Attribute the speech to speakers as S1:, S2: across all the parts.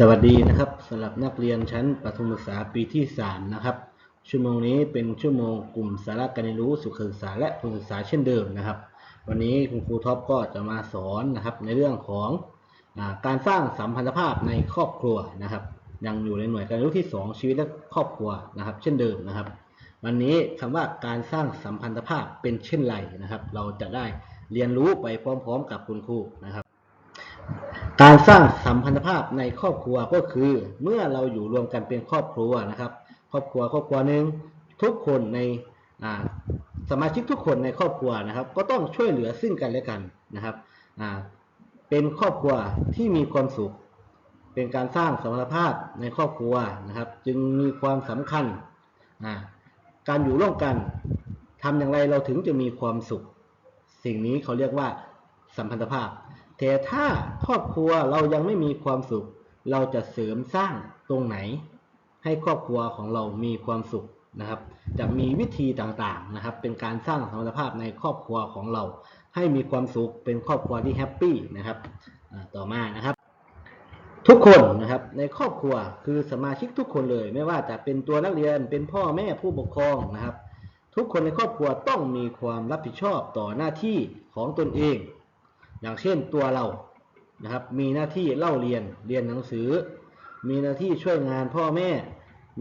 S1: สวัสดีนะครับสำหรับนักเรียนชั้นประถมศึกษาปีที่ 3 นะครับ ชั่วโมงนี้เป็นชั่วโมงกลุ่มสาระการเรียนรู้สุขศึกษาและผู้ศึกษาเช่นเดิมนะครับ วันนี้คุณครูท็อปก็จะมาสอนนะครับในเรื่องของอการสร้างสัมพันธภาพในครอบครัวนะครับ ยังอยู่ในหน่วยการเรียนรู้ที่ 2 ชีวิตและครอบครัวนะครับ เช่นเดิมนะครับ วันนี้คำว่าการสร้างสัมพันธภาพเป็นเช่นไรนะครับ เราจะได้เรียนรู้ไปพร้อม ๆ กับคุณครูนะครับ การสร้างสัมพันธภาพในครอบครัวก็คือ เมื่อเราอยู่รวมกันเป็นครอบครัวนะครับ ครอบครัวครอบครัวหนึ่งทุกคนในสมาชิกทุกคนในครอบครัวนะครับ ก็ต้องช่วยเหลือซึ่งกันและกันนะครับเป็นครอบครัวที่มีความสุข เป็นการสร้างสมรรถภาพในครอบครัวนะครับ จึงมีความสำคัญการอยู่ร่วมกันทำอย่างไรเราถึงจะมีความสุข สิ่งนี้เขาเรียกว่าสัมพันธภาพ แต่ถ้าครอบครัวเรายังไม่มีความสุข เราจะเสริมสร้างตรงไหน ให้ครอบครัวของเรามีความสุขนะครับ จะมีวิธีต่างๆนะครับ เป็นการสร้างสมรรถภาพในครอบครัวของเรา ให้มีความสุขเป็นครอบครัวที่แฮปปี้นะครับต่อมานะครับ ทุกคนนะครับในครอบครัวคือสมาชิกทุกคนเลย ไม่ว่าจะเป็นตัวนักเรียนเป็นพ่อแม่ผู้ปกครองนะครับ ทุกคนในครอบครัวต้องมีความรับผิดชอบต่อหน้าที่ของตนเอง อย่างเช่นตัวเรานะครับ มีหน้าที่เล่าเรียนเรียนหนังสือ มีหน้าที่ช่วยงานพ่อแม่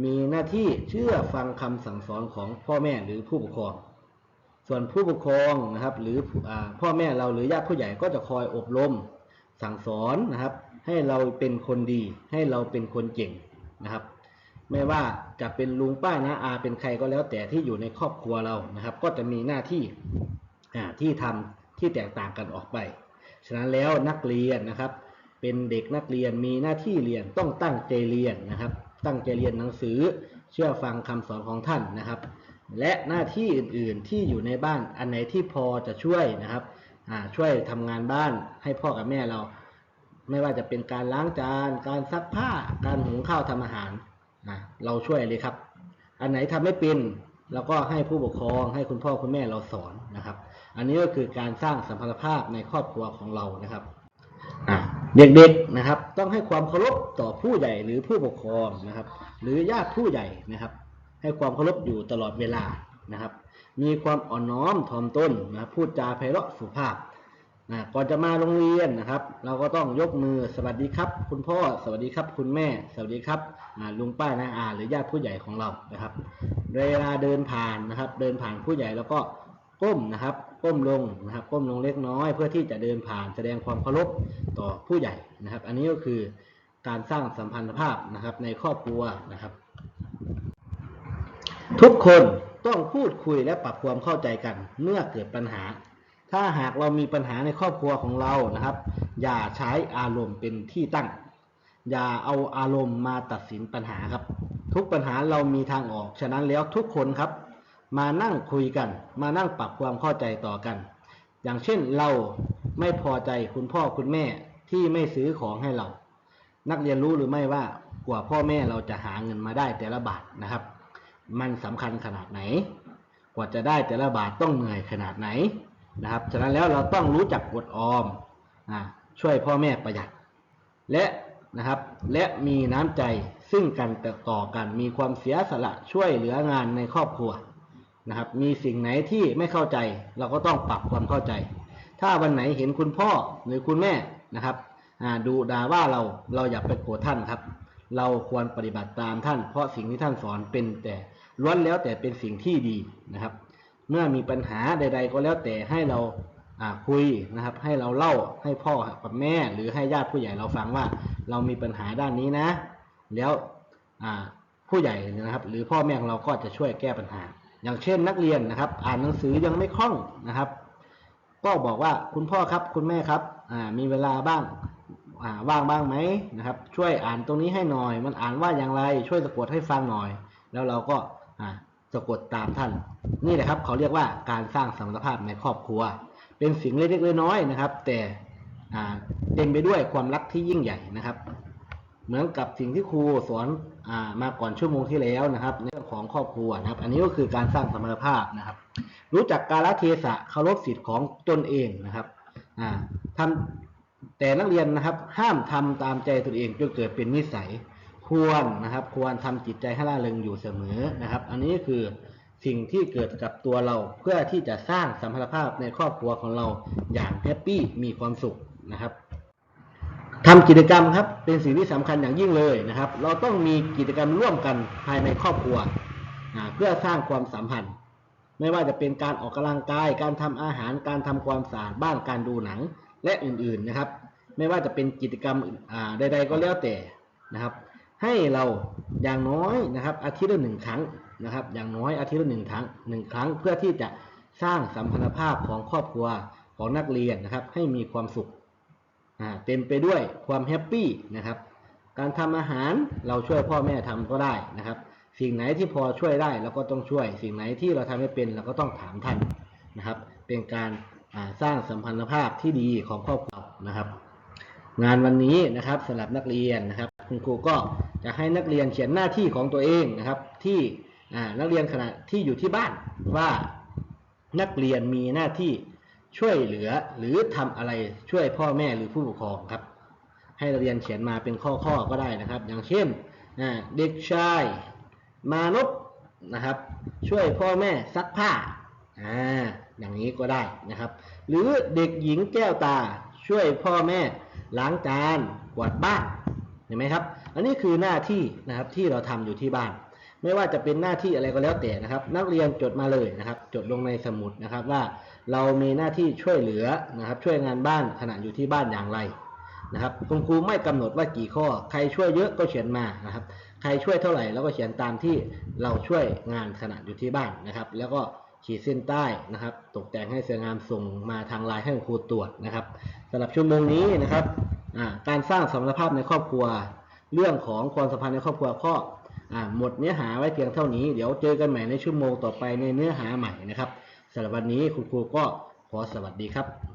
S1: มีหน้าที่เชื่อฟังคำสั่งสอนของพ่อแม่หรือผู้ปกครอง ส่วนผู้ปกครองนะครับ หรืออพ่อแม่เราหรือญาติผู้ใหญ่ก็จะคอยอบรมสั่งสอนนะครับ ให้เราเป็นคนดี ให้เราเป็นคนเก่งนะครับ ไม่ว่าจะเป็นลุงป้านะอาเป็นใครก็แล้วแต่ที่อยู่ในครอบครัวเรานะครับ ก็จะมีหน้าที่ที่ทำที่แตกต่างกันออกไป ฉะนั้นแล้วนักเรียนนะครับ เป็นเด็กนักเรียนมีหน้าที่เรียนต้องตั้งใจเรียนนะครับ ตั้งใจเรียนหนังสือเชื่อฟังคำสอนของท่านนะครับ และหน้าที่อื่นๆที่อยู่ในบ้านอันไหนที่พอจะช่วยนะครับช่วยทำงานบ้านให้พ่อกับแม่เรา ไม่ว่าจะเป็นการล้างจาน การซักผ้า การหุงข้าวทำอาหารนะเราช่วยเลยครับ อันไหนทำไม่เป็นเราก็ให้ผู้ปกครองให้คุณพ่อคุณแม่เราสอนนะครับ อันนี้ก็คือการสร้างสัมพันธภาพในครอบครัวของเรานะครับอะเด็กๆนะครับ ต้องให้ความเคารพต่อผู้ใหญ่หรือผู้ปกครองนะครับ หรือญาติผู้ใหญ่นะครับ ให้ความเคารพอยู่ตลอดเวลานะครับ มีความอ่อนน้อมถ่อมตนนะครับพูดจาไพเราะสุภาพนะก่อนจะมาโรงเรียนนะครับ เราก็ต้องยกมือสวัสดีครับ คุณพ่อสวัสดีครับ คุณแม่ สวัสดีครับอ่าลุงป้านาอาหรือญาติผู้ใหญ่ของเรานะครับ เวลาเดินผ่านนะครับ เดินผ่านผู้ใหญ่แล้วก็ก้มนะครับ ก้มลงนะครับก้มลงเล็กน้อย เพื่อที่จะเดินผ่านแสดงความเคารพต่อผู้ใหญ่นะครับ อันนี้ก็คือการสร้างสัมพันธภาพนะครับในครอบครัวนะครับ ทุกคนต้องพูดคุยและปรับความเข้าใจกันเมื่อเกิดปัญหา ถ้าหากเรามีปัญหาในครอบครัวของเรานะครับ อย่าใช้อารมณ์เป็นที่ตั้ง อย่าเอาอารมณ์มาตัดสินปัญหาครับ ทุกปัญหาเรามีทางออก ฉะนั้นแล้วทุกคนครับ มานั่งคุยกัน มานั่งปรับความเข้าใจต่อกัน อย่างเช่นเราไม่พอใจคุณพ่อคุณแม่ที่ไม่ซื้อของให้เรา นักเรียนรู้หรือไม่ว่ากว่าพ่อแม่เราจะหาเงินมาได้แต่ละบาทนะครับ มันสำคัญขนาดไหน กว่าจะได้แต่ละบาทต้องเหนื่อยขนาดไหนนะครับ ฉะนั้นแล้วเราต้องรู้จักอดออมช่วยพ่อแม่ประหยัด และนะครับ และมีน้ำใจซึ่งกันต่อกัน มีความเสียสละช่วยเหลืองานในครอบครัว นะครับ มีสิ่งไหนที่ไม่เข้าใจ เราก็ต้องปรับความเข้าใจ ถ้าวันไหนเห็นคุณพ่อหรือคุณแม่นะครับดูด่าว่าเราเราอย่าไปโกรธท่านครับ เราควรปฏิบัติตามท่าน เพราะสิ่งที่ท่านสอนเป็นแต่ล้วนแล้วแต่เป็นสิ่งที่ดีนะครับ เมื่อมีปัญหาใด ๆ ก็แล้วแต่ให้เราคุยนะครับ ให้เราเล่าให้พ่อกับแม่หรือให้ญาติผู้ใหญ่เราฟังว่า เรามีปัญหาด้านนี้นะ แล้วผู้ใหญ่นะครับ หรือพ่อแม่ของเราก็จะช่วยแก้ปัญหา อย่างเช่นนักเรียนนะครับ อ่านหนังสือยังไม่คล่องนะครับ ก็บอกว่าคุณพ่อครับคุณแม่ครับมีเวลาบ้างว่างบ้างไหมนะครับ ช่วยอ่านตรงนี้ให้หน่อย มันอ่านว่าอย่างไร ช่วยสะกดให้ฟังหน่อย แล้วเราก็สะกดตามท่าน นี่แหละครับเขาเรียกว่าการสร้างสมรรถภาพในครอบครัว เป็นสิ่งเล็กๆน้อยๆนะครับ แต่เต็มไปด้วยความรักที่ยิ่งใหญ่นะครับ เหมือนกับสิ่งที่ครูสอนอามาก่อนชั่วโมงที่แล้วนะครับในเรื่องของครอบครัวนะครับ อันนี้ก็คือการสร้างสมรรถภาพนะครับ รู้จักกาลเทศะเคารพสิทธิ์ของตนเองนะครับอ่าทำแต่นักเรียนนะครับห้ามทำตามใจตนเองจนเกิดเป็นนิสัยควรนะครับ ควรทำจิตใจให้ร่าเริงอยู่เสมอนะครับ อันนี้คือสิ่งที่เกิดกับตัวเราเพื่อที่จะสร้างสัมพันธภาพในครอบครัวของเราอย่างแฮปปี้มีความสุขนะครับ ทำกิจกรรมครับเป็นสิ่งที่สำคัญอย่างยิ่งเลยนะครับ เราต้องมีกิจกรรมร่วมกันภายในครอบครัวเพื่อสร้างความสัมพันธ์ ไม่ว่าจะเป็นการออกกำลังกาย การทำอาหารการทำความสะอาดบ้านการดูหนังและอื่นๆนะครับ ไม่ว่าจะเป็นกิจกรรมใด ๆ ก็แล้วแต่นะครับ ให้เราอย่างน้อยนะครับอาทิตย์ละหนึ่งครั้งนะครับ อย่างน้อยอาทิตย์ละหนึ่งครั้งหนึ่งครั้งเพื่อที่จะสร้างสัมพันธภาพของครอบครัวของนักเรียนนะครับ ให้มีความสุข เต็มไปด้วยความแฮปปี้นะครับ การทำอาหารเราช่วยพ่อแม่ทำก็ได้นะครับ สิ่งไหนที่พอช่วยได้เราก็ต้องช่วย สิ่งไหนที่เราทำไม่เป็นเราก็ต้องถามท่านนะครับ เป็นการสร้างสัมพันธภาพที่ดีของครอบครัวนะครับ งานวันนี้นะครับสำหรับนักเรียนนะครับ คุณครูก็จะให้นักเรียนเขียนหน้าที่ของตัวเองนะครับ ที่นักเรียนขณะที่อยู่ที่บ้านว่านักเรียนมีหน้าที่ ช่วยเหลือหรือทำอะไรช่วยพ่อแม่หรือผู้ปกครองครับ ให้เรียนเขียนมาเป็นข้อๆก็ได้นะครับ อย่างเช่นเด็กชาย มานพนะครับ ช่วยพ่อแม่ซักผ้าอ่าอย่างนี้ก็ได้นะครับ หรือเด็กหญิงแก้วตาช่วยพ่อแม่ล้างจานกวาดบ้านเห็นไหมครับ อันนี้คือหน้าที่นะครับที่เราทำอยู่ที่บ้าน ไม่ว่าจะเป็นหน้าที่อะไรก็แล้วแต่นะครับ นักเรียนจดมาเลยนะครับ จดลงในสมุดนะครับว่าเรามีหน้าที่ช่วยเหลือนะครับ ช่วยงานบ้านขณะอยู่ที่บ้านอย่างไรนะครับคุณครูไม่กำหนดว่ากี่ข้อ ใครช่วยเยอะก็เขียนมานะครับ ใครช่วยเท่าไหร่แล้วก็เขียนตามที่เราช่วยงานขณะอยู่ที่บ้านนะครับ แล้วก็ขีดเส้นใต้นะครับ ตกแต่งให้สวยงามส่งมาทางไลน์ให้ครูตรวจนะครับสำหรับชั่วโมงนี้นะครับการสร้างสมรรถภาพในครอบครัว เรื่องของความสัมพันธ์ในครอบครัวข้อ หมดเนื้อหาไว้เพียงเท่านี้ เดี๋ยวเจอกันใหม่ในชั่วโมงต่อไปในเนื้อหาใหม่นะครับสำหรับวันนี้คุณครูก็ขอสวัสดีครับ